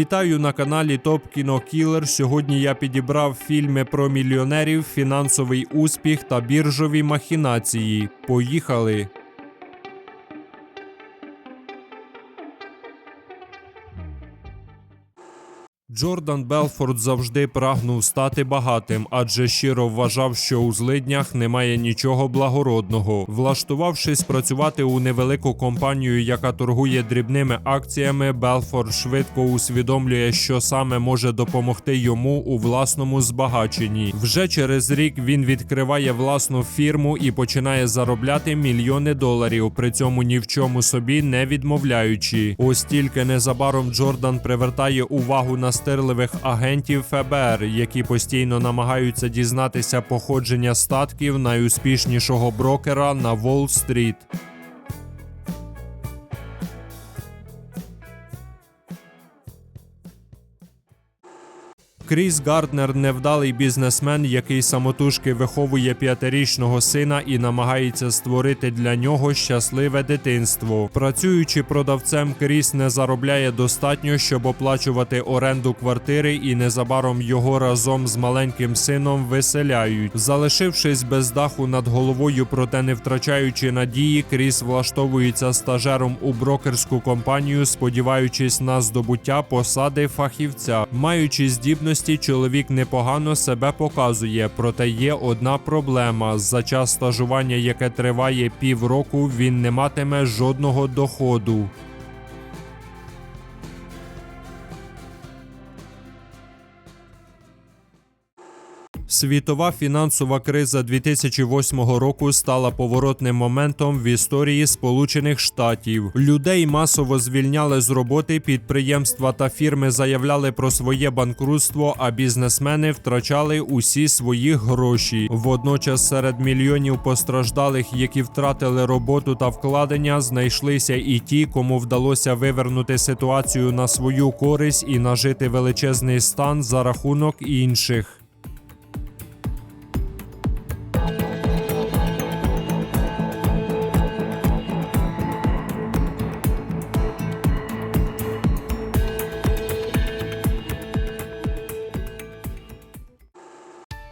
Вітаю на каналі Топ Кіно Кілер. Сьогодні я підібрав фільми про мільйонерів, фінансовий успіх та біржові махінації. Поїхали! Джордан Белфорд завжди прагнув стати багатим, адже щиро вважав, що у злиднях немає нічого благородного. Влаштувавшись працювати у невелику компанію, яка торгує дрібними акціями, Белфорд швидко усвідомлює, що саме може допомогти йому у власному збагаченні. Вже через рік він відкриває власну фірму і починає заробляти мільйони доларів, при цьому ні в чому собі не відмовляючи. Ось тільки незабаром Джордан привертає увагу на настирливих агентів ФБР, які постійно намагаються дізнатися походження статків найуспішнішого брокера на Уолл-стріт. Кріс Гарднер невдалий бізнесмен, який самотужки виховує п'ятирічного сина і намагається створити для нього щасливе дитинство. Працюючи продавцем, Кріс не заробляє достатньо, щоб оплачувати оренду квартири, і незабаром його разом з маленьким сином виселяють. Залишившись без даху над головою, проте не втрачаючи надії, Кріс влаштовується стажером у брокерську компанію, сподіваючись на здобуття посади фахівця, маючи здібності діяльності чоловік непогано себе показує, проте є одна проблема: за час стажування, яке триває півроку, він не матиме жодного доходу. Світова фінансова криза 2008 року стала поворотним моментом в історії Сполучених Штатів. Людей масово звільняли з роботи, підприємства та фірми заявляли про своє банкрутство, а бізнесмени втрачали усі свої гроші. Водночас серед мільйонів постраждалих, які втратили роботу та вкладення, знайшлися і ті, кому вдалося вивернути ситуацію на свою користь і нажити величезний стан за рахунок інших.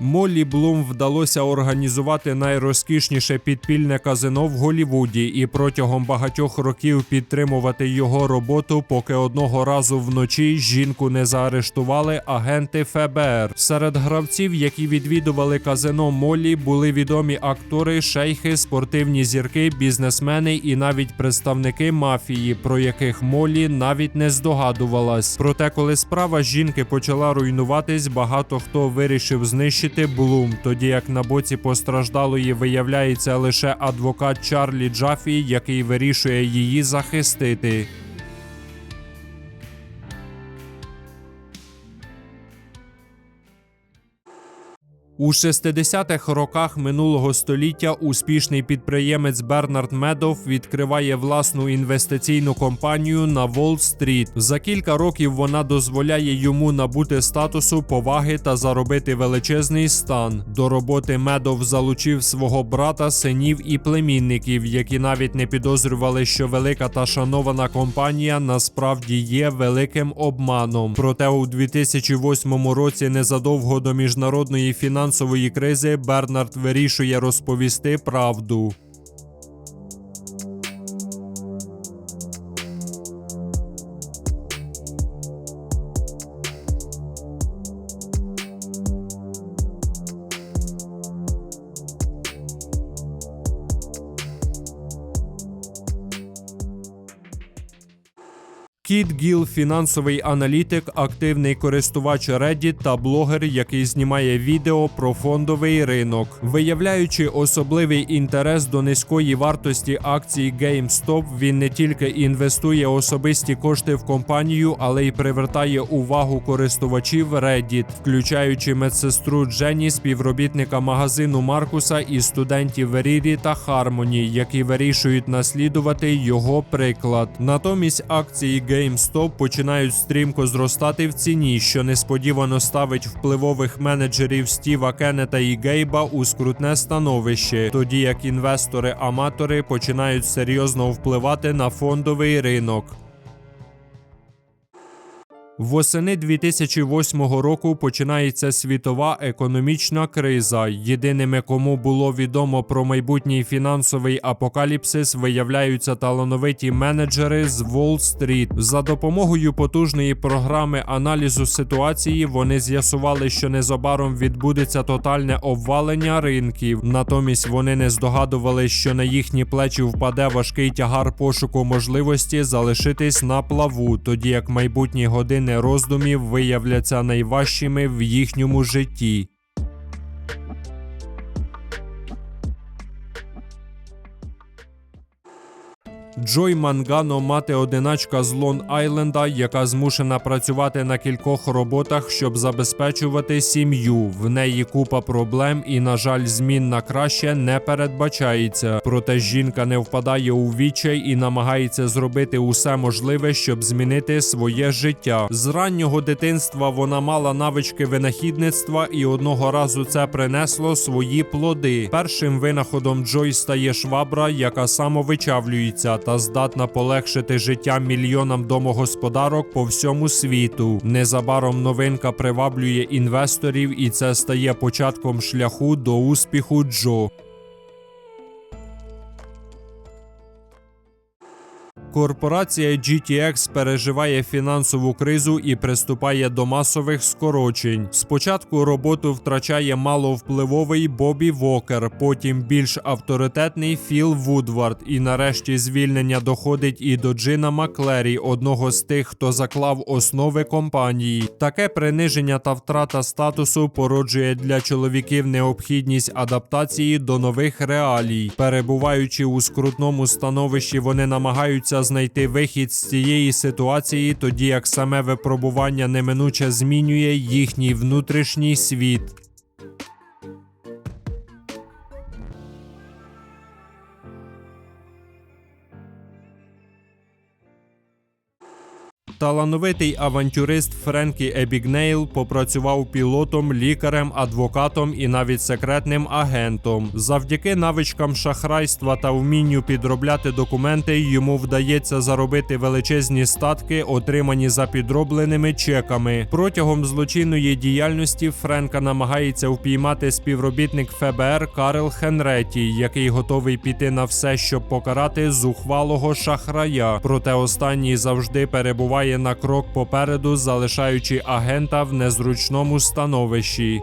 Моллі Блум вдалося організувати найрозкішніше підпільне казино в Голівуді і протягом багатьох років підтримувати його роботу, поки одного разу вночі жінку не заарештували агенти ФБР. Серед гравців, які відвідували казино Моллі, були відомі актори, шейхи, спортивні зірки, бізнесмени і навіть представники мафії, про яких Моллі навіть не здогадувалась. Проте, коли справа жінки почала руйнуватись, багато хто вирішив знищити знищити Блум, тоді як на боці постраждалої виявляється лише адвокат Чарлі Джафі, який вирішує її захистити. У 60-х роках минулого століття успішний підприємець Бернард Медов відкриває власну інвестиційну компанію на Уолл-стріт. За кілька років вона дозволяє йому набути статусу поваги та заробити величезний стан. До роботи Медов залучив свого брата, синів і племінників, які навіть не підозрювали, що велика та шанована компанія насправді є великим обманом. Проте у 2008 році незадовго до міжнародної фінансової фінансової кризи Бернард вирішує розповісти правду. Кіт Гіл фінансовий аналітик, активний користувач Reddit та блогер, який знімає відео про фондовий ринок, виявляючи особливий інтерес до низької вартості акцій GameStop, він не тільки інвестує особисті кошти в компанію, але й привертає увагу користувачів Reddit, включаючи медсестру Дженні, співробітника магазину Маркуса і студентів Рірі та Хармоні, які вирішують наслідувати його приклад. Натомість акції GameStop GameStop починають стрімко зростати в ціні, що несподівано ставить впливових менеджерів Стіва Кеннета і Гейба у скрутне становище, тоді як інвестори-аматори починають серйозно впливати на фондовий ринок. Восени 2008 року починається світова економічна криза. Єдиними, кому було відомо про майбутній фінансовий апокаліпсис, виявляються талановиті менеджери з Уолл-стріт. За допомогою потужної програми аналізу ситуації вони з'ясували, що незабаром відбудеться тотальне обвалення ринків. Натомість вони не здогадували, що на їхні плечі впаде важкий тягар пошуку можливості залишитись на плаву, тоді як майбутні години роздумів виявляться найважчими в їхньому житті. Джой Мангано мати одиначка з Лон Айленда, яка змушена працювати на кількох роботах, щоб забезпечувати сім'ю. В неї купа проблем, і, на жаль, змін на краще не передбачається. Проте жінка не впадає у відчай і намагається зробити усе можливе, щоб змінити своє життя. З раннього дитинства вона мала навички винахідництва, і одного разу це принесло свої плоди. Першим винаходом Джой стає швабра, яка самовичавлюється та здатна полегшити життя мільйонам домогосподарок по всьому світу. Незабаром новинка приваблює інвесторів, і це стає початком шляху до успіху Джо. Корпорація GTX переживає фінансову кризу і приступає до масових скорочень. Спочатку роботу втрачає маловпливовий Бобі Вокер, потім більш авторитетний Філ Вудвард, і нарешті звільнення доходить і до Джина Маклері, одного з тих, хто заклав основи компанії. Таке приниження та втрата статусу породжує для чоловіків необхідність адаптації до нових реалій. Перебуваючи у скрутному становищі, вони намагаються знайти вихід з цієї ситуації, тоді як саме випробування неминуче змінює їхній внутрішній світ. Талановитий авантюрист Френкі Ебігнейл попрацював пілотом, лікарем, адвокатом і навіть секретним агентом. Завдяки навичкам шахрайства та вмінню підробляти документи йому вдається заробити величезні статки, отримані за підробленими чеками. Протягом злочинної діяльності Френка намагається впіймати співробітник ФБР Карл Хенреті, який готовий піти на все, щоб покарати зухвалого шахрая. Проте останній завжди перебуває на крок попереду, залишаючи агента в незручному становищі.